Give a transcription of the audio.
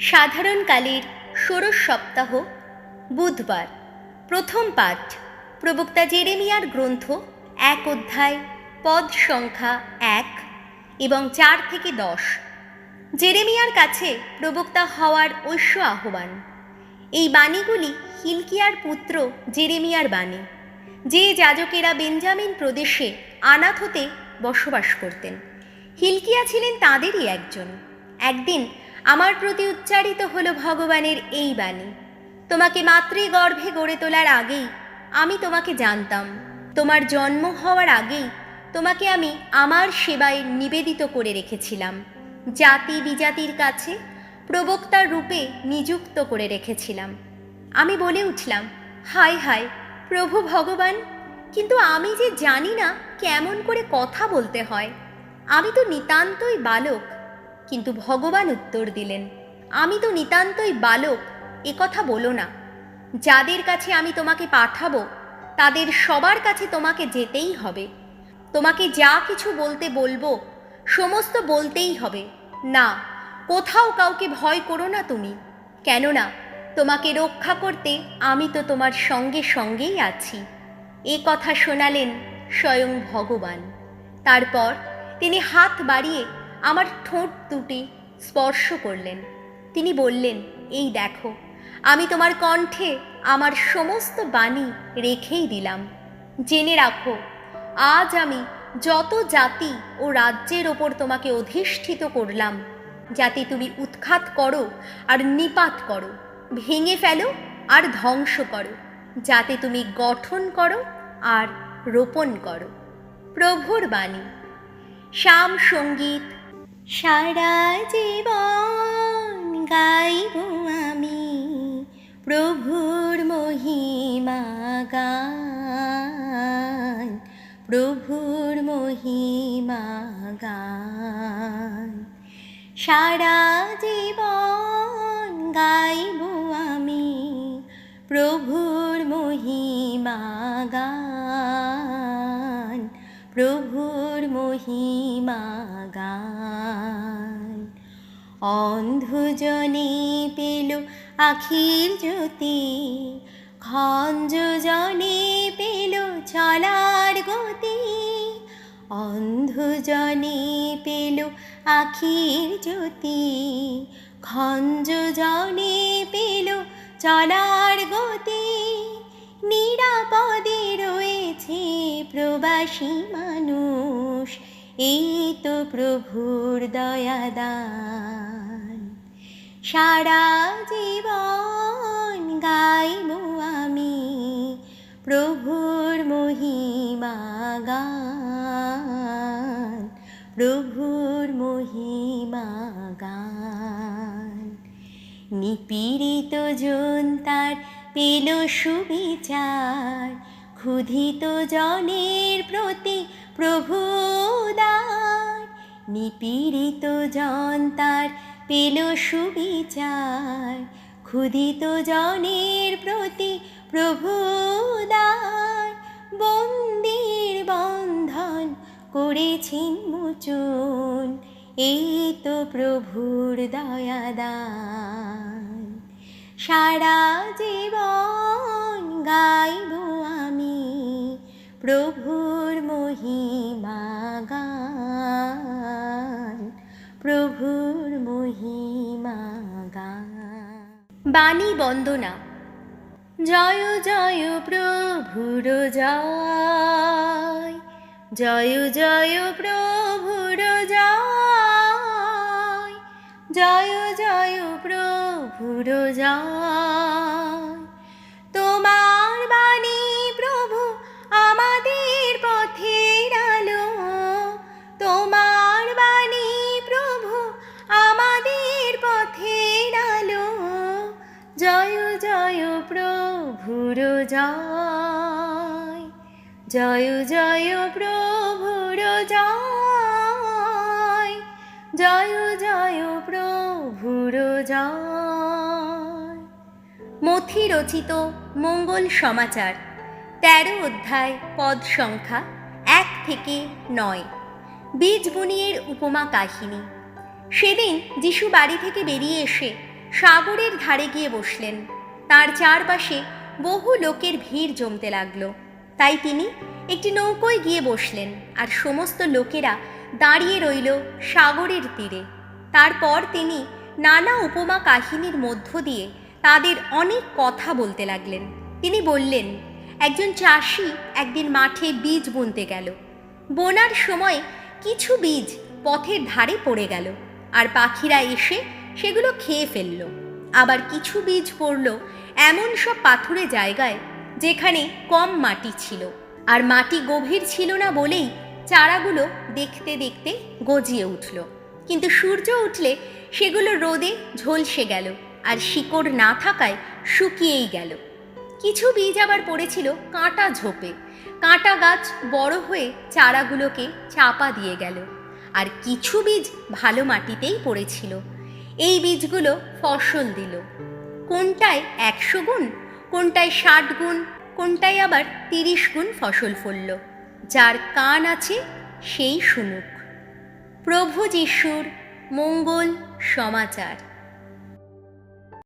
সাধারণকালের ষোড়শ সপ্তাহ, বুধবার। প্রথম পাঠ, প্রবক্তা জেরেমিয়ার গ্রন্থ, এক অধ্যায়, পদ সংখ্যা এক এবং চার থেকে দশ। জেরেমিয়ার কাছে প্রবক্তা হওয়ার ঐশ্য আহ্বান। এই বাণীগুলি হিলকিয়ার পুত্র জেরেমিয়ার বাণী, যে যাজকেরা বেঞ্জামিন প্রদেশে আনাথতে বসবাস করতেন। হিলকিয়া ছিলেন তাঁদেরই একজন। একদিন আমার প্রতি উচ্চারিত হলো ভগবানের এই বাণী। তোমাকে মাতৃগর্ভে গড়ে তোলার আগেই আমি তোমাকে জানতাম। তোমার জন্ম হওয়ার আগেই তোমাকে আমি আমার সেবায় নিবেদিত করে রেখেছিলাম। জাতি বিজাতির কাছে প্রবক্তার রূপে নিযুক্ত করে রেখেছিলাম। আমি বলে উঠলাম, হায় হায়, প্রভু ভগবান, কিন্তু আমি যে জানি না কেমন করে কথা বলতে হয়। আমি তো নিতান্তই বালক কিন্তু ভগবান উত্তর দিলেন, আমি তো নিতান্তই বালক, এ কথা বলো না। যাদের কাছে আমি তোমাকে পাঠাবো, তাদের সবার কাছে তোমাকে যেতেই হবে। তোমাকে যা কিছু বলতে বলব, সমস্ত বলতেই হবে। না, কোথাও কাউকে ভয় করো না তুমি। কেননা, তোমাকে রক্ষা করতে আমি তো তোমার সঙ্গে সঙ্গেই আছি। এ কথা শোনালেন স্বয়ং ভগবান। তারপর তিনি হাত বাড়িয়ে আমার ঠোঁট দুটি স্পর্শ করলেন। তিনি বললেন, এই দেখো, আমি তোমার কণ্ঠে আমার সমস্ত বাণী রেখেই দিলাম। জেনে রাখো, আজ আমি যত জাতি ও রাজ্যের ওপর তোমাকে অধিষ্ঠিত করলাম, যাতে তুমি উৎখাত করো আর নিপাত করো, ভেঙে ফেলো আর ধ্বংস করো, যাতে তুমি গঠন করো আর রোপণ করো। প্রভুর বাণী। শ্যাম সংগীত সারা জীবন গাইব আমি প্রভুর মহিমা গান, প্রভুর মহিমা গান। সারা জীবন গাইব আমি প্রভুর মহিমা গান। প্রভুর মহিমা গান। অন্ধজনে পেল আখির জ্যোতি খঞ্জনে পেল চলার গতি। অন্ধজনে পেল আখির জ্যোতি খঞ্জনে পেল চলার গতি। প্রবাসী মানুষ, এই তো প্রভুর দয়াদান সারা জীবন গাইব আমি প্রভুর মহিমা গান, প্রভুর মহিমা গান। নিপীড়িত জন তার পেল সুবিচার ক্ষুধিত জনের প্রতি প্রভুদার, নিপীড়িত জন তার পেল সুবিচার। ক্ষুধিত জনের প্রতি প্রভু দার বন্দির বন্ধন করেছেন মোচন। এই তো প্রভুর দয়াদান সারা জীবন গাইব প্রভুর মহিমা গান, প্রভুর মহিমা গান। বাণী বন্দনা। জয় জয় প্রভুর জয় জয় জয় প্রভুর জয় জয় জয় প্রভুর জয় প্রভুর জয় জয় জয় প্রভুর জয় জয় জয় প্রভুর জয় মথি রচিত মঙ্গল সমাচার, তেরো অধ্যায়, পদ সংখ্যা এক থেকে নয়। বীজ বুনিয়ের উপমা কাহিনী। সেদিন যিশু বাড়ি থেকে বেরিয়ে এসে সাগরের ধারে গিয়ে বসলেন। তার চারপাশে বহু লোকের ভিড় জমতে লাগল। তাই তিনি একটি নৌকোয় গিয়ে বসলেন আর সমস্ত লোকেরা দাঁড়িয়ে রইল সাগরের তীরে। তারপর তিনি নানা উপমা কাহিনীর মধ্য দিয়ে তাদের অনেক কথা বলতে লাগলেন। তিনি বললেন, একজন চাষি একদিন মাঠে বীজ বুনতে গেল। বোনার সময় কিছু বীজ পথের ধারে পড়ে গেল আর পাখিরা এসে সেগুলো খেয়ে ফেলল। আবার কিছু বীজ পড়ল এমন সব পাথুরে জায়গায় যেখানে কম মাটি ছিল। আর মাটি গভীর ছিল না বলেই চারাগুলো দেখতে দেখতে গজিয়ে উঠল। কিন্তু সূর্য উঠলে সেগুলো রোদে ঝলসে গেল আর শিকড় না থাকায় শুকিয়েই গেল। কিছু বীজ আবার পড়েছিল কাঁটা ঝোপে। কাঁটা গাছ বড় হয়ে চারাগুলোকে চাপা দিয়ে গেল। আর কিছু বীজ ভালো মাটিতেই পড়েছিল। এই বীজগুলো ফসল দিল। কোনটায় একশো গুণ, কোনটায় ষাট গুণ, কোনটায় আবার তিরিশ গুণ ফসল ফলল। যার কান আছে সেই শুনুক প্রভু যিশুর মঙ্গল সমাচার।